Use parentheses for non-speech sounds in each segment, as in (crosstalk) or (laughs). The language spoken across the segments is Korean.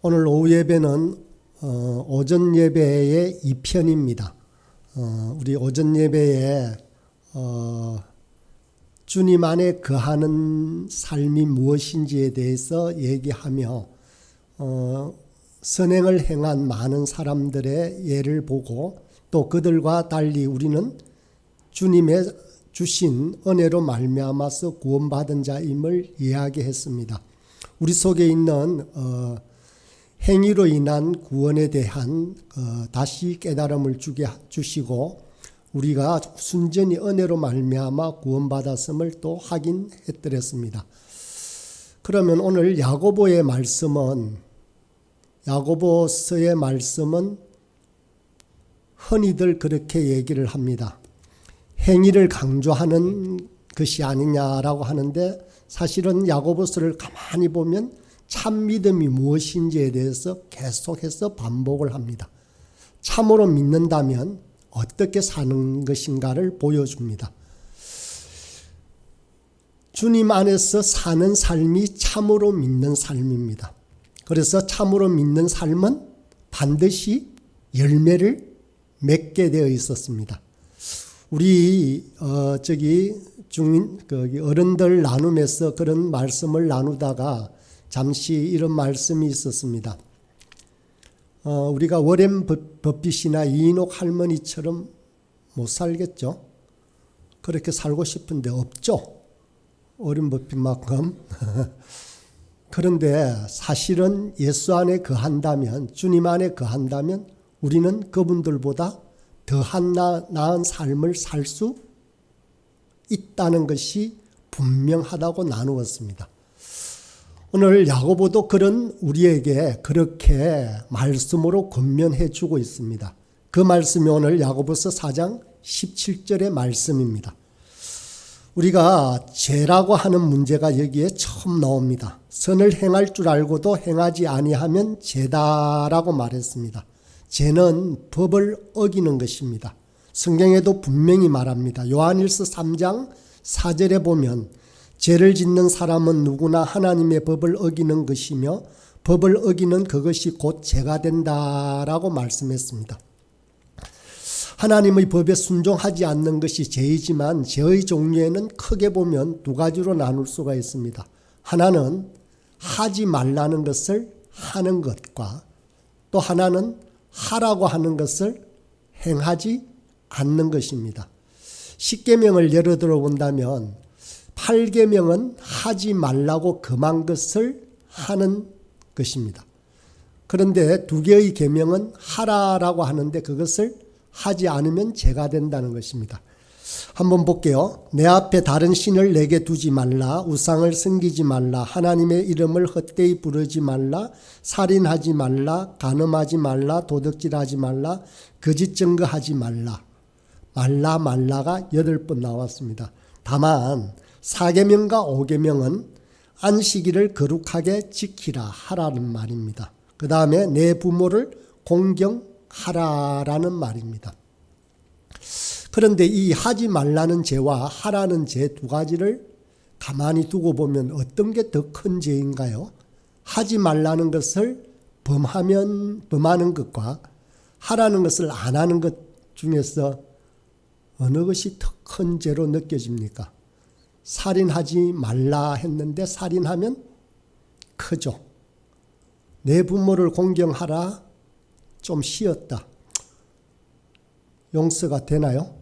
오늘 오후 예배는 어, 오전 예배의 2편입니다. 어, 우리 오전 예배에 어, 주님 안에 거하는 삶이 무엇인지에 대해서 얘기하며 어, 선행을 행한 많은 사람들의 예를 보고 또 그들과 달리 우리는 주님의 주신 은혜로 말미암아서 구원받은 자임을 이야기했습니다. 우리 속에 있는 어, 행위로 인한 구원에 대한 어, 다시 깨달음을 주게 주시고 우리가 순전히 은혜로 말미암아 구원받았음을 또 확인했더랬습니다. 그러면 오늘 야고보의 말씀은 야고보서의 말씀은 흔히들 그렇게 얘기를 합니다. 행위를 강조하는 것이 아니냐라고 하는데 사실은 야고보서를 가만히 보면 참 믿음이 무엇인지에 대해서 계속해서 반복을 합니다. 참으로 믿는다면 어떻게 사는 것인가를 보여줍니다. 주님 안에서 사는 삶이 참으로 믿는 삶입니다. 그래서 참으로 믿는 삶은 반드시 열매를 맺게 되어 있었습니다. 우리 어 저기 중 어른들 나눔에서 그런 말씀을 나누다가 잠시 이런 말씀이 있었습니다. 어, 우리가 워렌 버핏이나 이인옥 할머니처럼 못 살겠죠. 그렇게 살고 싶은데 없죠. 워렌 버핏만큼. (laughs) 그런데 사실은 예수 안에 거한다면, 주님 안에 거한다면 우리는 그분들보다 더한 나은 삶을 살 수 있다는 것이 분명하다고 나누었습니다. 오늘 야고보도 그런 우리에게 그렇게 말씀으로 권면해 주고 있습니다. 그 말씀이 오늘 야고보서 4장 17절의 말씀입니다. 우리가 죄라고 하는 문제가 여기에 처음 나옵니다. 선을 행할 줄 알고도 행하지 아니하면 죄다라고 말했습니다. 죄는 법을 어기는 것입니다. 성경에도 분명히 말합니다. 요한일서 3장 4절에 보면 죄를 짓는 사람은 누구나 하나님의 법을 어기는 것이며 법을 어기는 그것이 곧 죄가 된다라고 말씀했습니다. 하나님의 법에 순종하지 않는 것이 죄이지만 죄의 종류에는 크게 보면 두 가지로 나눌 수가 있습니다. 하나는 하지 말라는 것을 하는 것과 또 하나는 하라고 하는 것을 행하지 않는 것입니다. 십계명을 예로 들어 본다면 8계명은 하지 말라고 금한 것을 하는 것입니다. 그런데 두 개의 계명은 하라라고 하는데 그것을 하지 않으면 죄가 된다는 것입니다. 한번 볼게요. 내 앞에 다른 신을 내게 두지 말라. 우상을 섬기지 말라. 하나님의 이름을 헛되이 부르지 말라. 살인하지 말라. 간음하지 말라. 도둑질하지 말라. 거짓 증거하지 말라. 말라 말라가 여덟 번 나왔습니다. 다만 사계명과 오계명은 안식일을 거룩하게 지키라 하라는 말입니다. 그 다음에 내 부모를 공경하라라는 말입니다. 그런데 이 하지 말라는 죄와 하라는 죄 두 가지를 가만히 두고 보면 어떤 게 더 큰 죄인가요? 하지 말라는 것을 범하면 범하는 것과 하라는 것을 안 하는 것 중에서 어느 것이 더 큰 죄로 느껴집니까? 살인하지 말라 했는데 살인하면 크죠. 내 부모를 공경하라 좀 쉬었다. 용서가 되나요?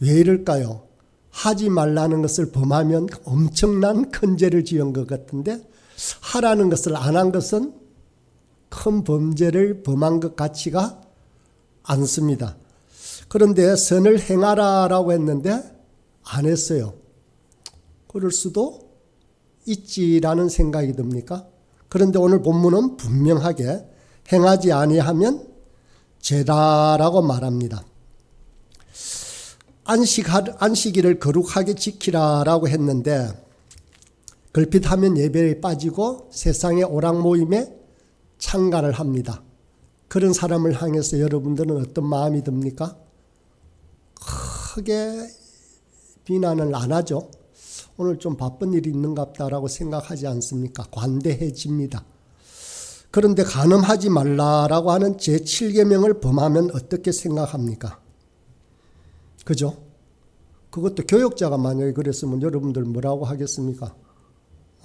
왜 이럴까요? 하지 말라는 것을 범하면 엄청난 큰 죄를 지은 것 같은데 하라는 것을 안 한 것은 큰 범죄를 범한 것 같지가 않습니다. 그런데 선을 행하라라고 했는데 안 했어요. 그럴 수도 있지라는 생각이 듭니까? 그런데 오늘 본문은 분명하게 행하지 아니하면 죄다라고 말합니다. 안식 안식일을 거룩하게 지키라라고 했는데 걸핏하면 예배에 빠지고 세상의 오락 모임에 참가를 합니다. 그런 사람을 향해서 여러분들은 어떤 마음이 듭니까? 크게 비난을 안 하죠. 오늘 좀 바쁜 일이 있는갑다라고 생각하지 않습니까? 관대해집니다. 그런데 간음하지 말라라고 하는 제7계명을 범하면 어떻게 생각합니까? 그죠? 그것도 교역자가 만약에 그랬으면 여러분들 뭐라고 하겠습니까?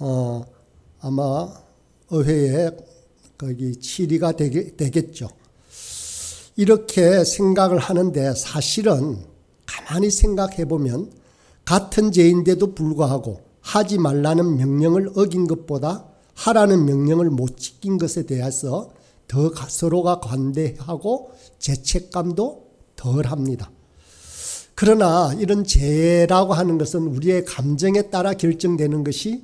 어, 아마 의회에 거기 질의가 되게, 되겠죠. 이렇게 생각을 하는데 사실은 가만히 생각해 보면 같은 죄인데도 불구하고 하지 말라는 명령을 어긴 것보다 하라는 명령을 못 지킨 것에 대해서 더 서로가 관대하고 죄책감도 덜 합니다. 그러나 이런 죄라고 하는 것은 우리의 감정에 따라 결정되는 것이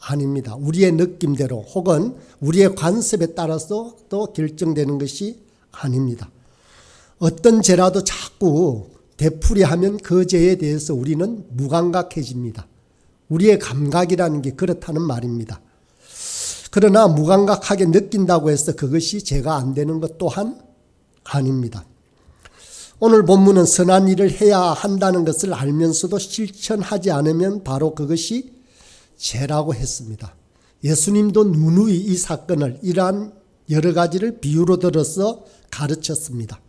아닙니다. 우리의 느낌대로 혹은 우리의 관습에 따라서 또 결정되는 것이 아닙니다. 어떤 죄라도 자꾸 되풀이하면 그 죄에 대해서 우리는 무감각해집니다. 우리의 감각이라는 게 그렇다는 말입니다. 그러나 무감각하게 느낀다고 해서 그것이 죄가 안 되는 것 또한 아닙니다. 오늘 본문은 선한 일을 해야 한다는 것을 알면서도 실천하지 않으면 바로 그것이 죄라고 했습니다. 예수님도 누누이 이 사건을 이러한 여러 가지를 비유로 들어서 가르쳤습니다.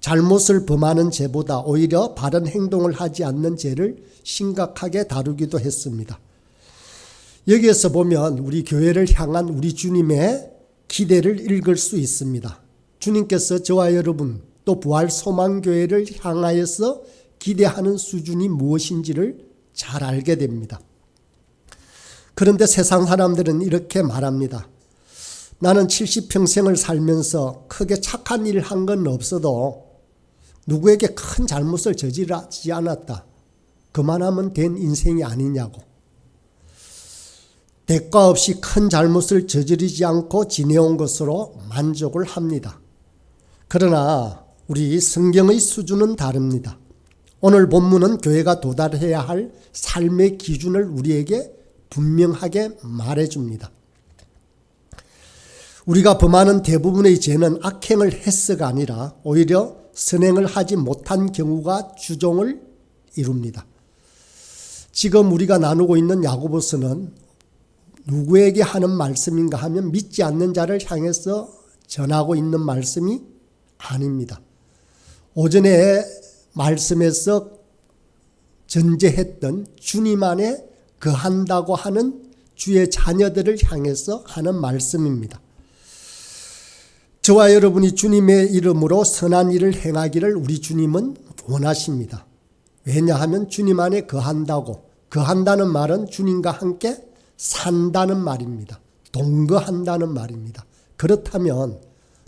잘못을 범하는 죄보다 오히려 바른 행동을 하지 않는 죄를 심각하게 다루기도 했습니다. 여기에서 보면 우리 교회를 향한 우리 주님의 기대를 읽을 수 있습니다. 주님께서 저와 여러분 또 부활 소망교회를 향하여서 기대하는 수준이 무엇인지를 잘 알게 됩니다. 그런데 세상 사람들은 이렇게 말합니다. 나는 70평생을 살면서 크게 착한 일을 한건 없어도 누구에게 큰 잘못을 저지르지 않았다. 그만하면 된 인생이 아니냐고. 대가 없이 큰 잘못을 저지르지 않고 지내온 것으로 만족을 합니다. 그러나 우리 성경의 수준은 다릅니다. 오늘 본문은 교회가 도달해야 할 삶의 기준을 우리에게 분명하게 말해줍니다. 우리가 범하는 대부분의 죄는 악행을 했어가 아니라 오히려 선행을 하지 못한 경우가 주종을 이룹니다. 지금 우리가 나누고 있는 야고보서는 누구에게 하는 말씀인가 하면 믿지 않는 자를 향해서 전하고 있는 말씀이 아닙니다. 오전에 말씀에서 전제했던 주님 안에 거한다고 하는 주의 자녀들을 향해서 하는 말씀입니다. 저와 여러분이 주님의 이름으로 선한 일을 행하기를 우리 주님은 원하십니다. 왜냐하면 주님 안에 거한다고 거한다는 말은 주님과 함께 산다는 말입니다. 동거한다는 말입니다. 그렇다면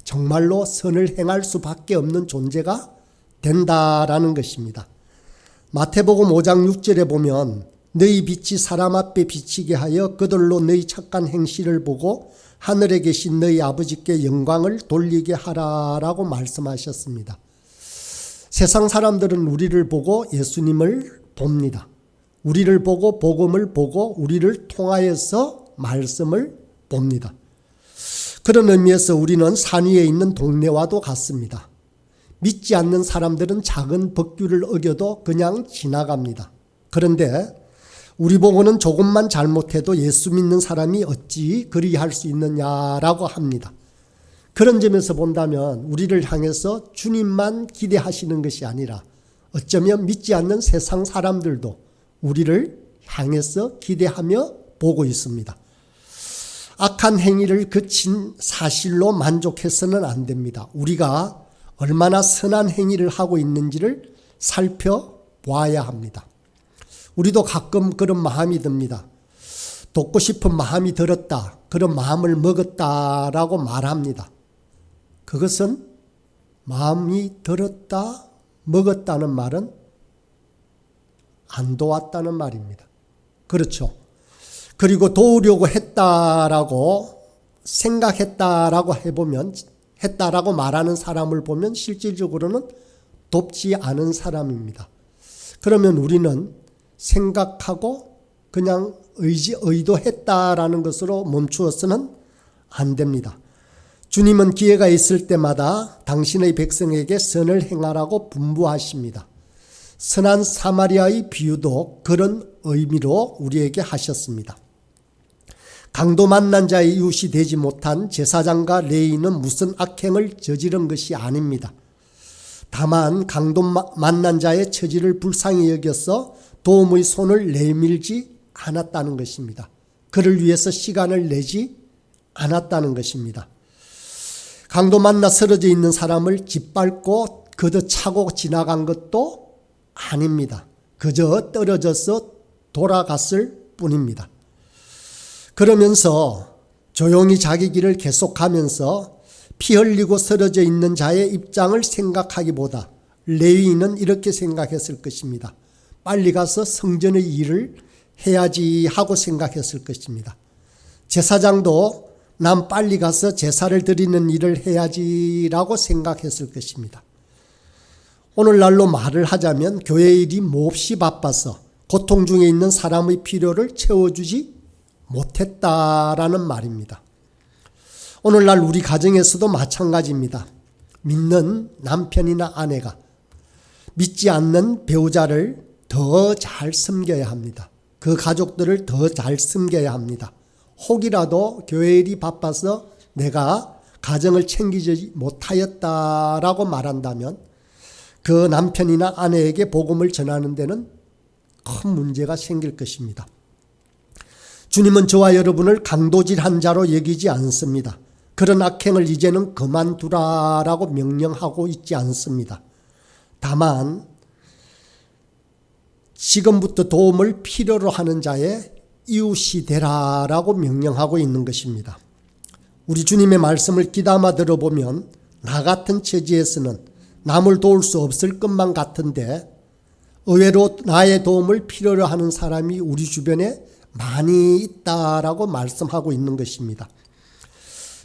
정말로 선을 행할 수밖에 없는 존재가 된다라는 것입니다. 마태복음 5장 6절에 보면 너희 빛이 사람 앞에 비치게 하여 그들로 너희 착한 행실을 보고 하늘에 계신 너희 아버지께 영광을 돌리게 하라라고 말씀하셨습니다. 세상 사람들은 우리를 보고 예수님을 봅니다. 우리를 보고 복음을 보고 우리를 통하여서 말씀을 봅니다. 그런 의미에서 우리는 산 위에 있는 동네와도 같습니다. 믿지 않는 사람들은 작은 법규를 어겨도 그냥 지나갑니다. 그런데 우리 보고는 조금만 잘못해도 예수 믿는 사람이 어찌 그리 할 수 있느냐라고 합니다. 그런 점에서 본다면 우리를 향해서 주님만 기대하시는 것이 아니라 어쩌면 믿지 않는 세상 사람들도 우리를 향해서 기대하며 보고 있습니다. 악한 행위를 그친 사실로 만족해서는 안 됩니다. 우리가 얼마나 선한 행위를 하고 있는지를 살펴봐야 합니다. 우리도 가끔 그런 마음이 듭니다. 돕고 싶은 마음이 들었다. 그런 마음을 먹었다라고 말합니다. 그것은 마음이 들었다, 먹었다는 말은 안 도왔다는 말입니다. 그렇죠. 그리고 도우려고 했다라고 생각했다라고 해보면 했다라고 말하는 사람을 보면 실질적으로는 돕지 않은 사람입니다. 그러면 우리는 생각하고 그냥 의지, 의도했다라는 것으로 멈추어서는 안 됩니다. 주님은 기회가 있을 때마다 당신의 백성에게 선을 행하라고 분부하십니다. 선한 사마리아의 비유도 그런 의미로 우리에게 하셨습니다. 강도 만난 자의 이웃이 되지 못한 제사장과 레이는 무슨 악행을 저지른 것이 아닙니다. 다만 강도 만난 자의 처지를 불쌍히 여겨서 도움의 손을 내밀지 않았다는 것입니다. 그를 위해서 시간을 내지 않았다는 것입니다. 강도 만나 쓰러져 있는 사람을 짓밟고 그저 차고 지나간 것도 아닙니다. 그저 떨어져서 돌아갔을 뿐입니다. 그러면서 조용히 자기 길을 계속하면서 피 흘리고 쓰러져 있는 자의 입장을 생각하기보다 레위인은 이렇게 생각했을 것입니다. 빨리 가서 성전의 일을 해야지 하고 생각했을 것입니다. 제사장도 난 빨리 가서 제사를 드리는 일을 해야지라고 생각했을 것입니다. 오늘날로 말을 하자면 교회 일이 몹시 바빠서 고통 중에 있는 사람의 필요를 채워주지 못했다라는 말입니다. 오늘날 우리 가정에서도 마찬가지입니다. 믿는 남편이나 아내가 믿지 않는 배우자를 더 잘 섬겨야 합니다. 그 가족들을 더 잘 섬겨야 합니다. 혹이라도 교회 일이 바빠서 내가 가정을 챙기지 못하였다라고 말한다면 그 남편이나 아내에게 복음을 전하는 데는 큰 문제가 생길 것입니다. 주님은 저와 여러분을 강도질한 자로 여기지 않습니다. 그런 악행을 이제는 그만두라라고 명령하고 있지 않습니다. 다만 지금부터 도움을 필요로 하는 자의 이웃이 되라라고 명령하고 있는 것입니다. 우리 주님의 말씀을 귀담아 들어보면 나 같은 처지에서는 남을 도울 수 없을 것만 같은데 의외로 나의 도움을 필요로 하는 사람이 우리 주변에 많이 있다라고 말씀하고 있는 것입니다.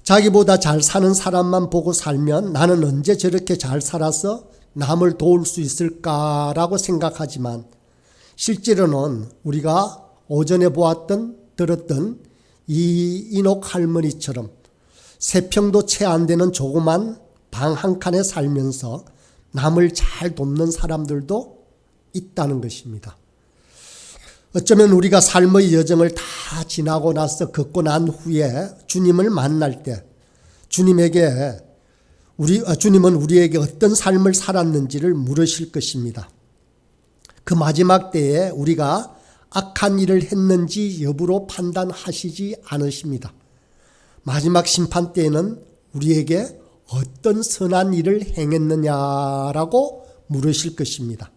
자기보다 잘 사는 사람만 보고 살면 나는 언제 저렇게 잘 살아서 남을 도울 수 있을까라고 생각하지만 실제로는 우리가 오전에 보았던 들었던 이 인옥 할머니처럼 세 평도 채 안 되는 조그만 방 한 칸에 살면서 남을 잘 돕는 사람들도 있다는 것입니다. 어쩌면 우리가 삶의 여정을 다 지나고 나서 걷고 난 후에 주님을 만날 때 주님에게 우리 아, 주님은 우리에게 어떤 삶을 살았는지를 물으실 것입니다. 그 마지막 때에 우리가 악한 일을 했는지 여부로 판단하시지 않으십니다. 마지막 심판 때에는 우리에게 어떤 선한 일을 행했느냐라고 물으실 것입니다.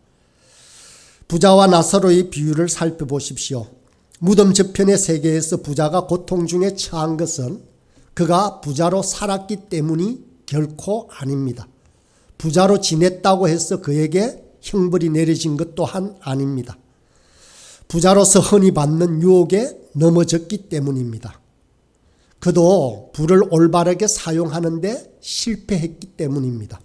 부자와 나사로의 비유를 살펴보십시오. 무덤 저편의 세계에서 부자가 고통 중에 처한 것은 그가 부자로 살았기 때문이 결코 아닙니다. 부자로 지냈다고 해서 그에게 형벌이 내려진 것 또한 아닙니다. 부자로서 흔히 받는 유혹에 넘어졌기 때문입니다. 그도 부를 올바르게 사용하는데 실패했기 때문입니다.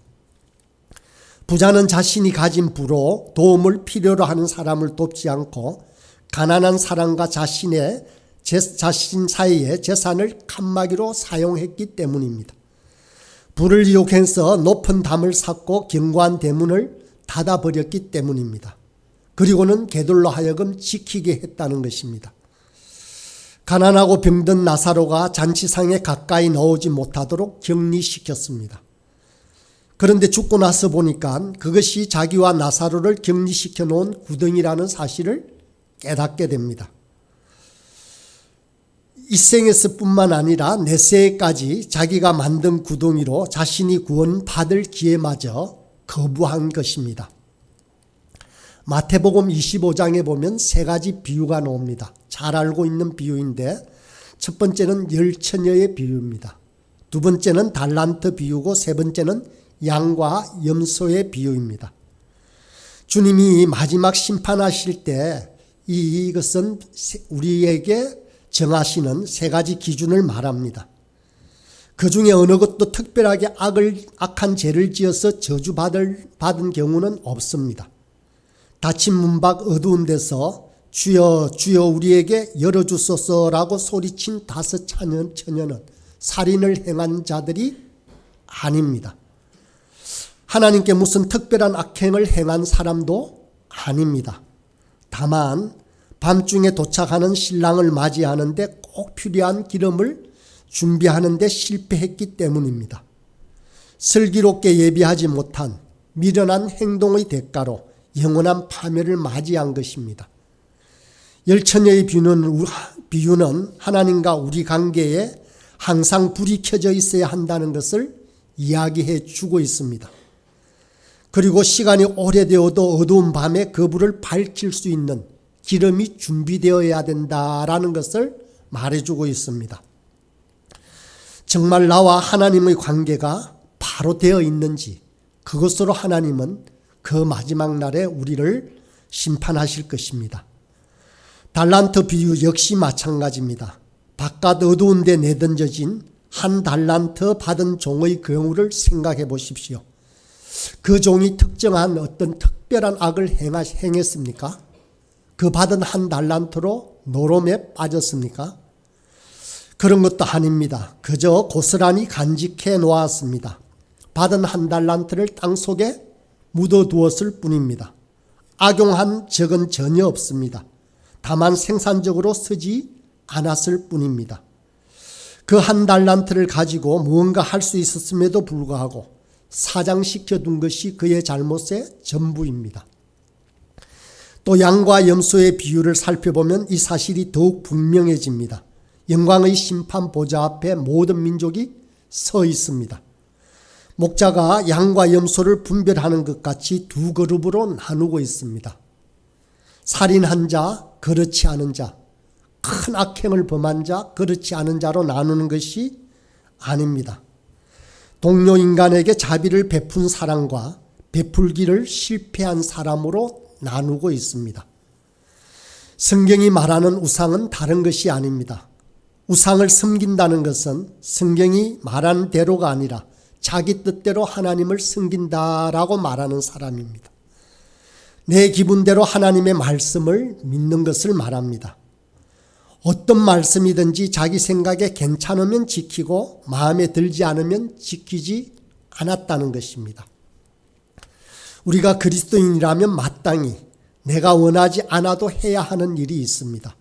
부자는 자신이 가진 부로 도움을 필요로 하는 사람을 돕지 않고 가난한 사람과 자신의 제, 자신 사이의 재산을 칸막이로 사용했기 때문입니다. 불을 이용해서 높은 담을 쌓고 견고한 대문을 닫아버렸기 때문입니다. 그리고는 개돌로 하여금 지키게 했다는 것입니다. 가난하고 병든 나사로가 잔치상에 가까이 나오지 못하도록 격리시켰습니다. 그런데 죽고 나서 보니까 그것이 자기와 나사로를 격리시켜 놓은 구덩이라는 사실을 깨닫게 됩니다. 이생에서 뿐만 아니라 내세까지 자기가 만든 구덩이로 자신이 구원받을 기회마저 거부한 것입니다. 마태복음 25장에 보면 세 가지 비유가 나옵니다. 잘 알고 있는 비유인데 첫 번째는 열처녀의 비유입니다. 두 번째는 달란트 비유고 세 번째는 양과 염소의 비유입니다. 주님이 마지막 심판하실 때 이것은 우리에게 정하시는 세 가지 기준을 말합니다. 그 중에 어느 것도 특별하게 악을, 악한 죄를 지어서 저주받을, 받은 경우는 없습니다. 닫힌 문 밖 어두운 데서 주여, 주여 우리에게 열어주소서라고 소리친 다섯 처녀, 처녀는 살인을 행한 자들이 아닙니다. 하나님께 무슨 특별한 악행을 행한 사람도 아닙니다. 다만 밤중에 도착하는 신랑을 맞이하는데 꼭 필요한 기름을 준비하는 데 실패했기 때문입니다. 슬기롭게 예비하지 못한 미련한 행동의 대가로 영원한 파멸을 맞이한 것입니다. 열처녀의 비유는 하나님과 우리 관계에 항상 불이 켜져 있어야 한다는 것을 이야기해 주고 있습니다. 그리고 시간이 오래되어도 어두운 밤에 그 불을 밝힐 수 있는 기름이 준비되어야 된다라는 것을 말해주고 있습니다. 정말 나와 하나님의 관계가 바로 되어 있는지 그것으로 하나님은 그 마지막 날에 우리를 심판하실 것입니다. 달란트 비유 역시 마찬가지입니다. 바깥 어두운 데 내던져진 한 달란트 받은 종의 경우를 생각해 보십시오. 그 종이 특정한 어떤 특별한 악을 행했습니까? 그 받은 한 달란트로 노름에 빠졌습니까? 그런 것도 아닙니다. 그저 고스란히 간직해 놓았습니다. 받은 한 달란트를 땅 속에 묻어 두었을 뿐입니다. 악용한 적은 전혀 없습니다. 다만 생산적으로 쓰지 않았을 뿐입니다. 그 한 달란트를 가지고 무언가 할 수 있었음에도 불구하고 사장시켜 둔 것이 그의 잘못의 전부입니다. 또 양과 염소의 비유를 살펴보면 이 사실이 더욱 분명해집니다. 영광의 심판 보좌 앞에 모든 민족이 서 있습니다. 목자가 양과 염소를 분별하는 것 같이 두 그룹으로 나누고 있습니다. 살인한 자, 그렇지 않은 자, 큰 악행을 범한 자, 그렇지 않은 자로 나누는 것이 아닙니다. 동료 인간에게 자비를 베푼 사람과 베풀기를 실패한 사람으로 나누고 있습니다. 성경이 말하는 우상은 다른 것이 아닙니다. 우상을 섬긴다는 것은 성경이 말하는 대로가 아니라 자기 뜻대로 하나님을 섬긴다라고 말하는 사람입니다. 내 기분대로 하나님의 말씀을 믿는 것을 말합니다. 어떤 말씀이든지 자기 생각에 괜찮으면 지키고 마음에 들지 않으면 지키지 않았다는 것입니다. 우리가 그리스도인이라면 마땅히 내가 원하지 않아도 해야 하는 일이 있습니다.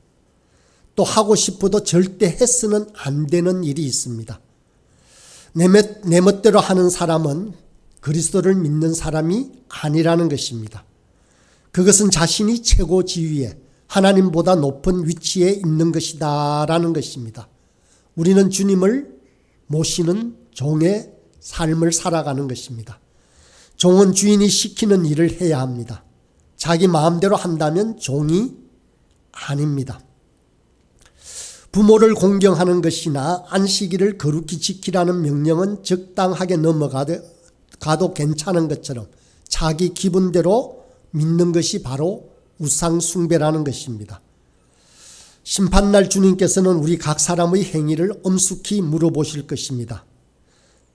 또 하고 싶어도 절대 해서는 안 되는 일이 있습니다. 내, 멋, 내 멋대로 하는 사람은 그리스도를 믿는 사람이 아니라는 것입니다. 그것은 자신이 최고 지위에 하나님보다 높은 위치에 있는 것이다라는 것입니다. 우리는 주님을 모시는 종의 삶을 살아가는 것입니다. 종은 주인이 시키는 일을 해야 합니다. 자기 마음대로 한다면 종이 아닙니다. 부모를 공경하는 것이나 안식일을 거룩히 지키라는 명령은 적당하게 넘어가도 괜찮은 것처럼 자기 기분대로 믿는 것이 바로 우상숭배라는 것입니다. 심판날 주님께서는 우리 각 사람의 행위를 엄숙히 물어보실 것입니다.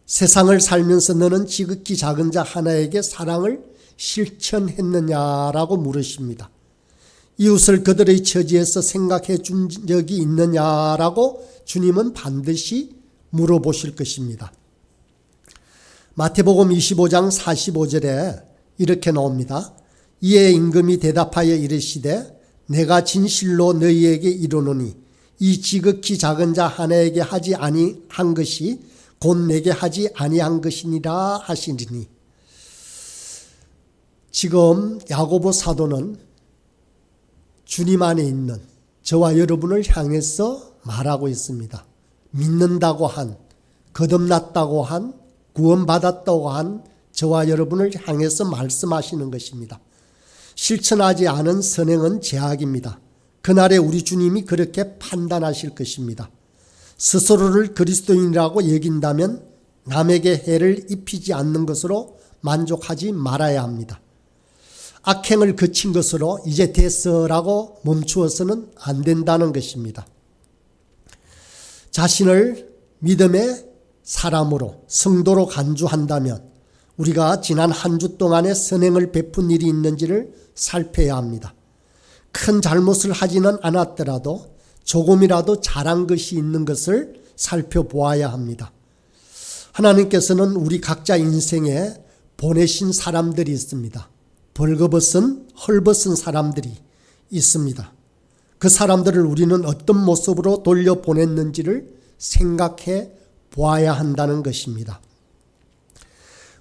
세상을 살면서 너는 지극히 작은 자 하나에게 사랑을 실천했느냐라고 물으십니다. 이웃을 그들의 처지에서 생각해 준 적이 있느냐라고 주님은 반드시 물어보실 것입니다. 마태복음 25장 45절에 이렇게 나옵니다. 이에 임금이 대답하여 이르시되 내가 진실로 너희에게 이르노니 이 지극히 작은 자 하나에게 하지 아니한 것이 곧 내게 하지 아니한 것이니라 하시니 지금 야고보 사도는 주님 안에 있는 저와 여러분을 향해서 말하고 있습니다. 믿는다고 한, 거듭났다고 한, 구원받았다고 한 저와 여러분을 향해서 말씀하시는 것입니다. 실천하지 않은 선행은 제약입니다. 그날에 우리 주님이 그렇게 판단하실 것입니다. 스스로를 그리스도인이라고 여긴다면 남에게 해를 입히지 않는 것으로 만족하지 말아야 합니다. 악행을 그친 것으로 이제 됐어라고 멈추어서는 안 된다는 것입니다. 자신을 믿음의 사람으로 성도로 간주한다면 우리가 지난 한 주 동안의 선행을 베푼 일이 있는지를 살펴야 합니다. 큰 잘못을 하지는 않았더라도 조금이라도 잘한 것이 있는 것을 살펴보아야 합니다. 하나님께서는 우리 각자 인생에 보내신 사람들이 있습니다. 벌거벗은 헐벗은 사람들이 있습니다. 그 사람들을 우리는 어떤 모습으로 돌려보냈는지를 생각해 보아야 한다는 것입니다.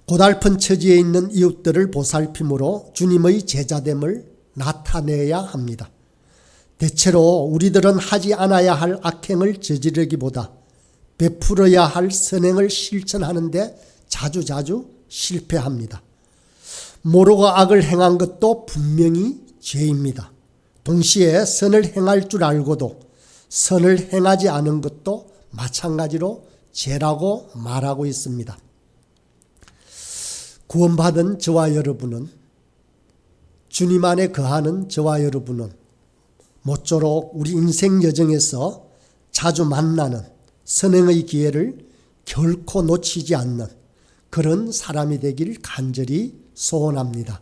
고달픈 처지에 있는 이웃들을 보살핌으로 주님의 제자됨을 나타내야 합니다. 대체로 우리들은 하지 않아야 할 악행을 저지르기보다 베풀어야 할 선행을 실천하는데 자주자주 실패합니다. 모르고 악을 행한 것도 분명히 죄입니다. 동시에 선을 행할 줄 알고도 선을 행하지 않은 것도 마찬가지로 죄라고 말하고 있습니다. 구원받은 저와 여러분은 주님 안에 거하는 저와 여러분은 모쪼록 우리 인생 여정에서 자주 만나는 선행의 기회를 결코 놓치지 않는 그런 사람이 되길 간절히 소원합니다.